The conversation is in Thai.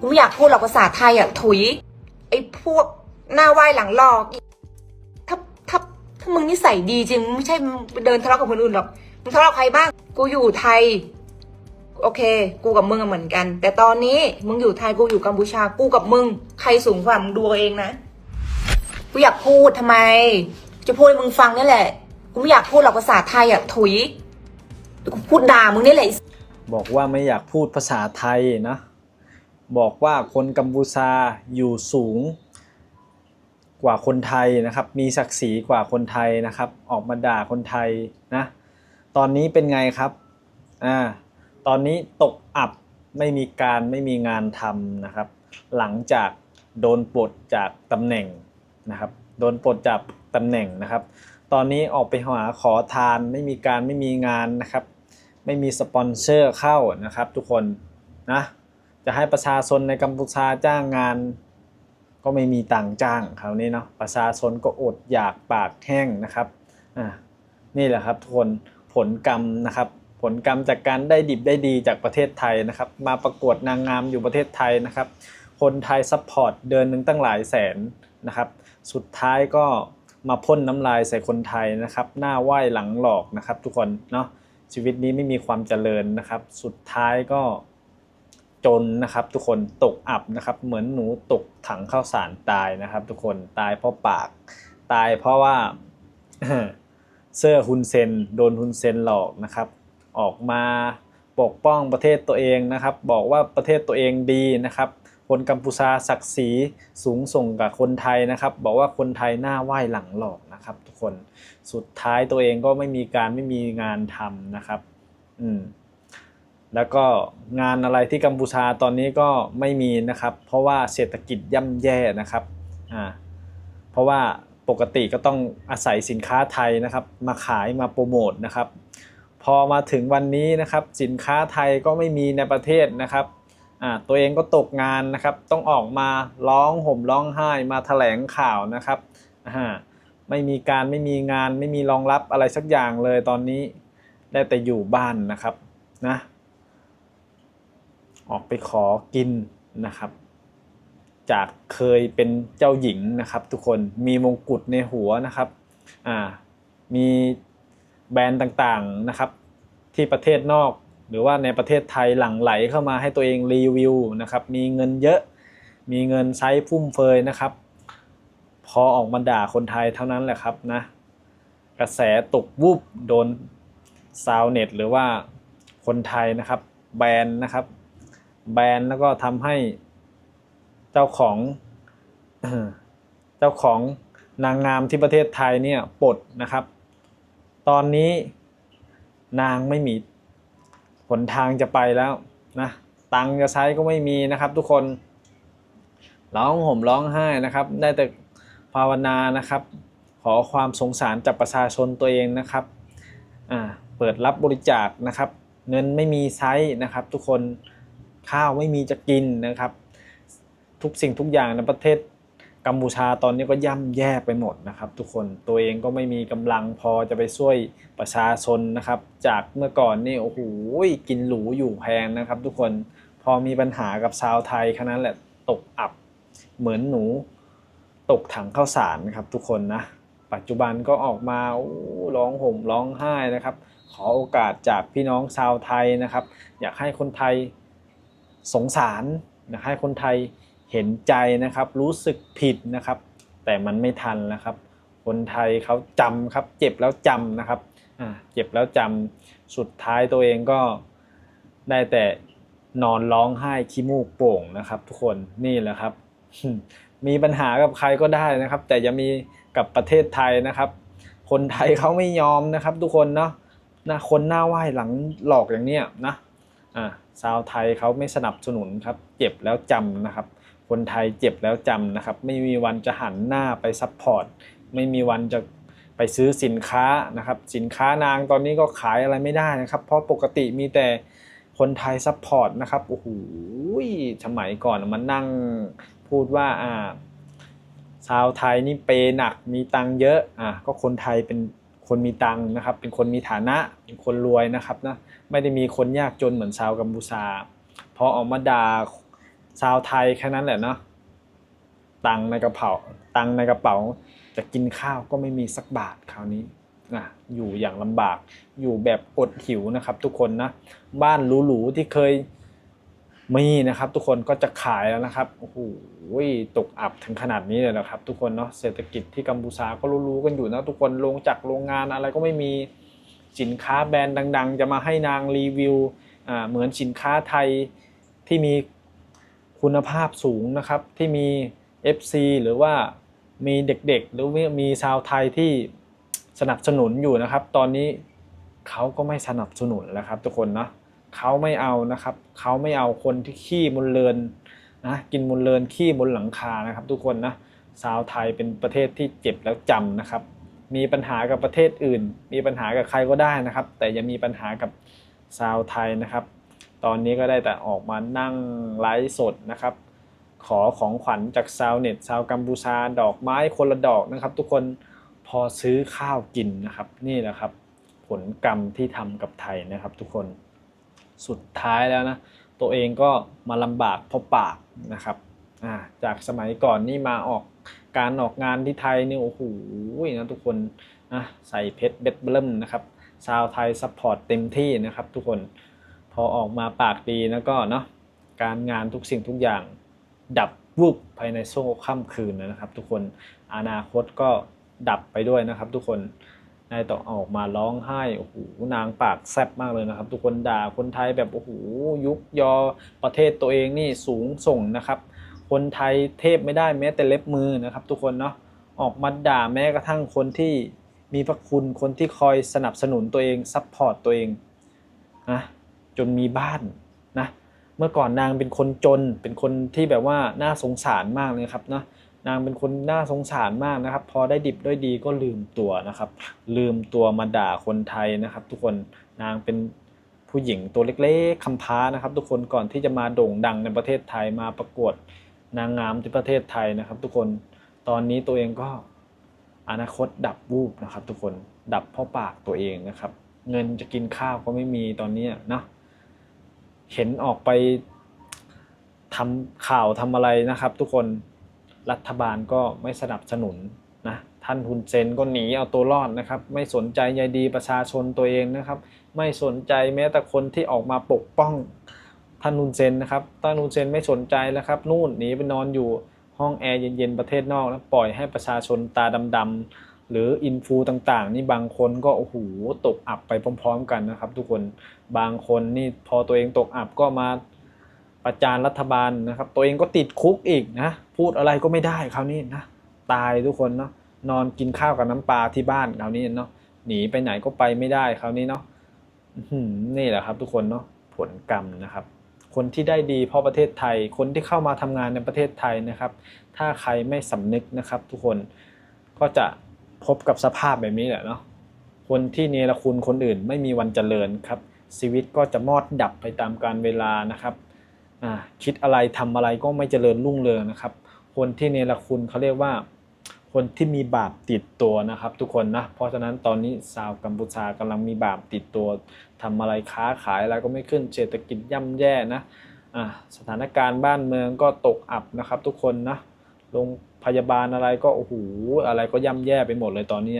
กูไม่อยากพูดหรอกภาษาไทยอะถุย ไอ้พวกหน้าไหว้หลังหลอก ถ้าถ้าถ้ามึงนิสัยดีจริงมึงไม่ใช่ไปเดินทะเลาะกับคนอื่นหรอกมึงทะเลาะกับใครบ้าง กูอยู่ไทย โอเค กูกับมึงเหมือนกัน แต่ตอนนี้มึงอยู่ไทยกูอยู่กัมพูชา กูกับมึง ใครสูงกว่ามึงดูเองนะ กูอยากพูดทำไม จะพูดให้มึงฟังนี่แหละ กูไม่อยากพูดหรอกภาษาไทยอะถุย กูพูดด่ามึงนี่แหละ บอกว่าไม่อยากพูดภาษาไทยนะ บอกว่าคนกัมพูชาอยู่สูงกว่าคนไทยนะครับ มีศักดิ์ศรีกว่าคนไทยนะครับ ออกมาด่าคนไทยนะ ตอนนี้เป็นไงครับ อ่า ตอนนี้ตกอับไม่มีการไม่มีงานทำนะครับ หลังจากโดนปลดจากตำแหน่งนะครับ โดนปลดจากตำแหน่งนะครับ ตอนนี้ออกไปหาขอทานไม่มีการไม่มีงานนะครับ ไม่มีสปอนเซอร์เข้านะครับ ทุกคนนะ จะให้ประชาชนในกัมพูชาจ้างงาน ก็ไม่มีตังจ้างคราวนี้เนาะประชาชนก็อดอยากปากแห้งนะครับอ่านี่แหละครับทุกคนผลกรรมนะครับ ผลกรรมจากการได้ดิบได้ดีจากประเทศไทยนะครับ มาประกวดนางงามอยู่ประเทศไทยนะครับ คนไทยซัพพอร์ตเดือนหนึ่งตั้งหลายแสนนะครับ สุดท้ายก็มาพ่นน้ำลายใส่คนไทยนะครับ หน้าไหว้หลังหลอกนะครับ ทุกคนเนาะชีวิตนี้ไม่มีความเจริญนะครับ สุดท้ายก็ จนนะครับทุกคนตกอับนะครับเหมือนหนูตกถังข้าวสารตายนะครับ ทุกคนตายเพราะปากตายเพราะว่าเสื้อฮุนเซนโดนฮุนเซนหลอกนะครับ ออกมาปกป้องประเทศตัวเองนะครับ บอกว่าประเทศตัวเองดีนะครับ คนกัมพูชาศักดิ์ศรีสูงส่งกับคนไทยนะครับ บอกว่าคนไทยหน้าไหว้หลังหลอกนะครับ ทุกคนสุดท้ายตัวเองก็ไม่มีการไม่มีงานทำนะครับ อืม แล้วก็งานอะไรที่กัมพูชาตอนนี้ก็ไม่มีนะครับ เพราะว่าเศรษฐกิจย่ำแย่นะครับอ่าเพราะว่าปกติก็ต้องอาศัยสินค้าไทยนะครับ มาขายมาโปรโมทนะครับ พอมาถึงวันนี้นะครับ สินค้าไทยก็ไม่มีในประเทศนะครับอ่าตัวเองก็ตกงานนะครับ ต้องออกมาร้องห่มร้องไห้มาแถลงข่าวนะครับอ่าไม่มีการไม่มีงานไม่มีรองรับอะไรสักอย่างเลยตอนนี้ได้แต่อยู่บ้านนะครับนะ ออกไปขอกินนะครับ จากเคยเป็นเจ้าหญิงนะครับ ทุกคนมีมงกุฎในหัวนะครับอ่ามีแบรนด์ต่างๆนะครับ ที่ประเทศนอก หรือว่าในประเทศไทยหลั่งไหลเข้ามาให้ตัวเองรีวิวนะครับ มีเงินเยอะ มีเงินใช้ฟุ่มเฟือยนะครับ พอออกมาด่าคนไทยเท่านั้นแหละครับนะกระแสตกวูบโดนซาวเน็ตหรือว่าคนไทยนะครับ แบรนด์นะครับ แบนแล้วก็ทำให้เจ้าของเจ้าของนางงามที่ประเทศไทยเนี่ยปลดนะครับ ตอนนี้นางไม่มีหนทางจะไปแล้วนะตังค์จะใช้ก็ไม่มีนะครับ ทุกคนร้องห่มร้องไห้นะครับ ได้แต่ภาวนานะครับ ขอความสงสารจากประชาชนตัวเองนะครับเปิดรับบริจาคนะครับ เงินไม่มีใช้นะครับ ทุกคน ข้าวไม่มีจะกินนะครับ ทุกสิ่งทุกอย่างในประเทศกัมพูชาตอนนี้ก็ย่ำแย่ไปหมดนะครับ ทุกคนตัวเองก็ไม่มีกำลังพอจะไปช่วยประชาชนนะครับ จากเมื่อก่อนนี่โอ้โหกินหรูอยู่แพงนะครับ ทุกคนพอมีปัญหากับชาวไทยแค่นั้นแหละตกอับเหมือนหนู ตกถังข้าวสารครับ ทุกคนนะ ปัจจุบันก็ออกมาร้องห่มร้องไห้นะครับ ขอโอกาสจากพี่น้องชาวไทยนะครับ อยากให้คนไทย สงสารอยากให้คนไทยเห็นใจนะครับ รู้สึกผิดนะครับ แต่มันไม่ทันแล้วครับ คนไทยเขาจำครับ เจ็บแล้วจำนะครับเจ็บแล้วจำสุดท้ายตัวเองก็ได้แต่นอนร้องไห้ขี้มูกโป่งนะครับ ทุกคนนี่แหละครับ มีปัญหากับใครก็ได้นะครับ แต่อย่ามีกับประเทศไทยนะครับ คนไทยเขาไม่ยอมนะครับ ทุกคนเนาะนะคนหน้าไหว้หลังหลอกอย่างเนี้ยนะ อ่าชาวไทยเขาไม่สนับสนุนครับ เจ็บแล้วจำนะครับ คนไทยเจ็บแล้วจำนะครับ ไม่มีวันจะหันหน้าไปซัพพอร์ต ไม่มีวันจะไปซื้อสินค้านะครับ สินค้านางตอนนี้ก็ขายอะไรไม่ได้นะครับ เพราะปกติมีแต่คนไทยซัพพอร์ตนะครับ โอ้โห สมัยก่อนมันนั่งพูดว่าอ่าชาวไทยนี่เปย์หนักมีตังค์เยอะ อะก็คนไทยเป็น คนมีตังค์นะครับ เป็นคนมีฐานะเป็นคนรวยนะครับนะไม่ได้มีคนยากจนเหมือนชาวกัมพูชาพอออกมาด่าชาวไทยแค่นั้นแหละเนาะตังในกระเป๋าตังในกระเป๋าจะกินข้าวก็ไม่มีสักบาทคราวนี้นะอยู่อย่างลำบากอยู่แบบอดหิวนะครับ ทุกคนนะบ้านหรูๆที่เคย มีนะครับทุกคนก็จะขายแล้วนะครับโอ้โหตกอับถึงขนาดนี้เลยนะครับ ทุกคนเนาะเศรษฐกิจที่กัมพูชาก็รู้ๆกันอยู่นะทุกคนลงจากโรงงานอะไรก็ไม่มีสินค้าแบรนด์ดัง ๆ จะมาให้นางรีวิวอ่าเหมือนสินค้าไทยที่มีคุณภาพสูงนะครับ ที่มี FC หรือว่ามีเด็กๆ หรือมีชาวไทยที่สนับสนุนอยู่นะครับ ตอนนี้เขาก็ไม่สนับสนุนแล้วครับทุกคนนะ เขาไม่เอานะครับเขาไม่เอาคนที่ขี้บนเรือนนะกินบนเรือนขี้บนหลังคานะครับทุกคนนะชาวไทยเป็นประเทศที่เจ็บแล้วจำนะครับ มีปัญหากับประเทศอื่น มีปัญหากับใครก็ได้นะครับ แต่อย่ามีปัญหากับชาวไทยนะครับ ตอนนี้ก็ได้แต่ออกมานั่งไลฟ์สดนะครับ ขอของขวัญจากชาวเน็ตชาวกัมพูชาดอกไม้คนละดอกนะครับ ทุกคนพอซื้อข้าวกินนะครับ นี่แหละครับ ผลกรรมที่ทำกับไทยนะครับทุกคน สุดท้ายแล้วนะตัวเองก็มาลำบากเพราะปากนะครับจากสมัยก่อนนี่มาออกการออกงานที่ไทยนี่โอ้โหนะทุกคนนะใส่เพชรเบ็ดเบิ่มนะครับชาวไทยซัพพอร์ตเต็มที่นะครับทุกคนพอออกมาปากดีแล้วก็เนาะการงานทุกสิ่งทุกอย่างดับวูบภายในช่วงค่ำคืนนะครับ ทุกคนอนาคตก็ดับไปด้วยนะครับ ทุกคน นายต้องออกมาร้องไห้โอ้โหนางปากแซบมากเลยนะครับ ทุกคนด่าคนไทยแบบโอ้โหยุกยอประเทศตัวเองนี่สูงส่งนะครับ คนไทยเทพไม่ได้แม้แต่เล็บมือนะครับ ทุกคนเนาะออกมาด่าแม้กระทั่งคนที่มีพระคุณคนที่คอยสนับสนุนตัวเองซัพพอร์ตตัวเองนะจนมีบ้านนะเมื่อก่อนนางเป็นคนจนเป็นคนที่แบบว่าน่าสงสารมากเลยครับเนาะ นางเป็นคนน่าสงสารมากนะครับ พอได้ดิบด้วยดีก็ลืมตัวนะครับ ลืมตัวมาด่าคนไทยนะครับ ทุกคนนางเป็นผู้หญิงตัวเล็กๆคำพ้านะครับ ทุกคนก่อนที่จะมาโด่งดังในประเทศไทยมาประกวดนางงามที่ประเทศไทยนะครับ ทุกคนตอนนี้ตัวเองก็อนาคตดับวูบนะครับ ทุกคนดับเพราะปากตัวเองนะครับ เงินจะกินข้าวก็ไม่มีตอนนี้นะเห็นออกไปทำข่าวทำอะไรนะครับ ทุกคน รัฐบาลก็ไม่สนับสนุนนะท่านฮุนเซนก็หนีเอาตัวรอดนะครับ ไม่สนใจใยดีประชาชนตัวเองนะครับ ไม่สนใจแม้แต่คนที่ออกมาปกป้องท่านฮุนเซนนะครับท่านฮุนเซนไม่สนใจแล้วครับนู่นหนีไปนอนอยู่ห้องแอร์เย็นๆประเทศนอกแล้วปล่อยให้ประชาชนตาดำๆหรืออินฟูต่างๆ นี่บางคนก็โอ้โหตกอับไปพร้อม ๆ กันนะครับ ทุกคนบางคนนี่พอตัวเองตกอับก็มา ประจานรัฐบาลนะครับ ตัวเองก็ติดคุกอีกนะ พูดอะไรก็ไม่ได้คราวนี้นะ ตายทุกคนเนาะนอนกินข้าวกับน้ำปลาที่บ้านคราวนี้เนาะหนีไปไหนก็ไปไม่ได้คราวนี้เนาะนี่แหละครับทุกคนเนาะผลกรรมนะครับ คนที่ได้ดีเพราะประเทศไทย คนที่เข้ามาทำงานในประเทศไทยนะครับ ถ้าใครไม่สำนึกนะครับ ทุกคนก็จะพบกับสภาพแบบนี้แหละเนาะคนที่เนรคุณคนอื่นไม่มีวันเจริญครับ ชีวิตก็จะมอดดับไปตามกาลเวลานะครับ คิดอะไรทำอะไรก็ไม่เจริญรุ่งเรืองนะครับ คนที่เนรคุณเขาเรียกว่า คนที่มีบาปติดตัวนะครับ ทุกคนนะเพราะฉะนั้นตอนนี้ชาวกัมพูชากำลังมีบาปติดตัวทำอะไรค้าขายอะไรก็ไม่ขึ้นเศรษฐกิจย่ำแย่นะอ่าสถานการณ์บ้านเมืองก็ตกอับนะครับ ทุกคนนะโรงพยาบาลอะไรก็โอ้โหอะไรก็ย่ำแย่ไปหมดเลยตอนนี้